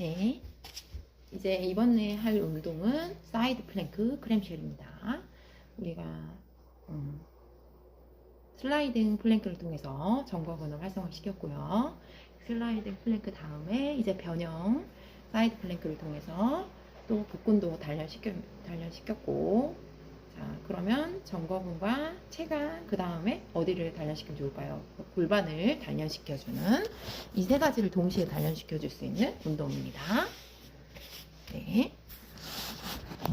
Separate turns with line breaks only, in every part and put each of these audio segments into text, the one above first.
네. 이제 이번에 할 운동은 사이드 플랭크 크램쉘입니다. 우리가 음, 슬라이딩 플랭크를 통해서 전거근을 활성화시켰고요. 슬라이딩 플랭크 다음에 이제 변형 사이드 플랭크를 통해서 또 복근도 단련시켜, 단련시켰고 자 그러면 전거근과 체간 그 다음에 어디를 단련시키면 좋을까요? 골반을 단련시켜주는 이 세 가지를 동시에 단련시켜줄 수 있는 운동입니다. 네.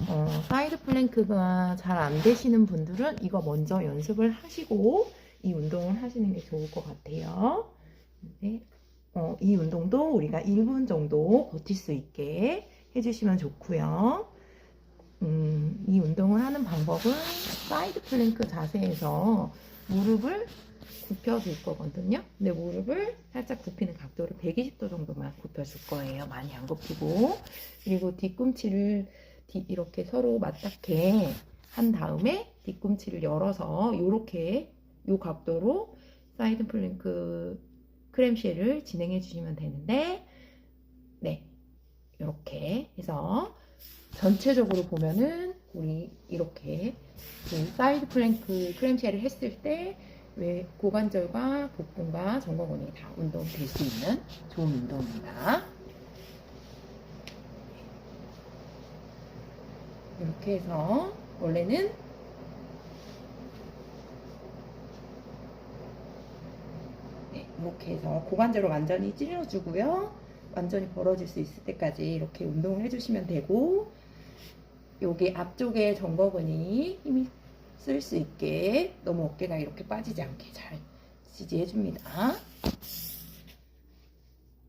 어, 사이드 플랭크가 잘 안 되시는 분들은 이거 먼저 연습을 하시고 이 운동을 하시는 게 좋을 것 같아요. 네. 어, 이 운동도 우리가 1분 정도 버틸 수 있게 해주시면 좋고요. 음, 이 운동을 하는 방법은 사이드 플랭크 자세에서 무릎을 굽혀줄 거거든요. 근데 무릎을 살짝 굽히는 각도를 120도 정도만 굽혀줄 거예요. 많이 안 굽히고. 그리고 뒤꿈치를 뒤- 이렇게 서로 맞닿게 한 다음에 뒤꿈치를 열어서 이렇게 이 각도로 사이드 플랭크 크램쉘을 진행해 주시면 되는데 네 이렇게 해서 전체적으로 보면은 우리 이렇게 그 사이드 플랭크 크램쉘을 했을 때 왜 고관절과 복근과 전거근이 다 운동될 수 있는 좋은 운동입니다. 이렇게 해서 원래는 네, 이렇게 해서 고관절을 완전히 찔러주고요. 완전히 벌어질 수 있을 때까지 이렇게 운동을 해주시면 되고 여기 앞쪽에 전거근이 힘이 쓸 수 있게 너무 어깨가 이렇게 빠지지 않게 잘 지지해 줍니다.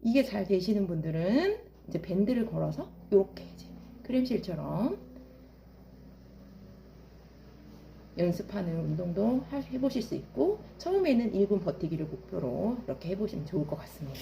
이게 잘 되시는 분들은 이제 밴드를 걸어서 이렇게 이제 크림실처럼 연습하는 운동도 하- 해보실 수 있고 처음에는 1분 버티기를 목표로 이렇게 해보시면 좋을 것 같습니다.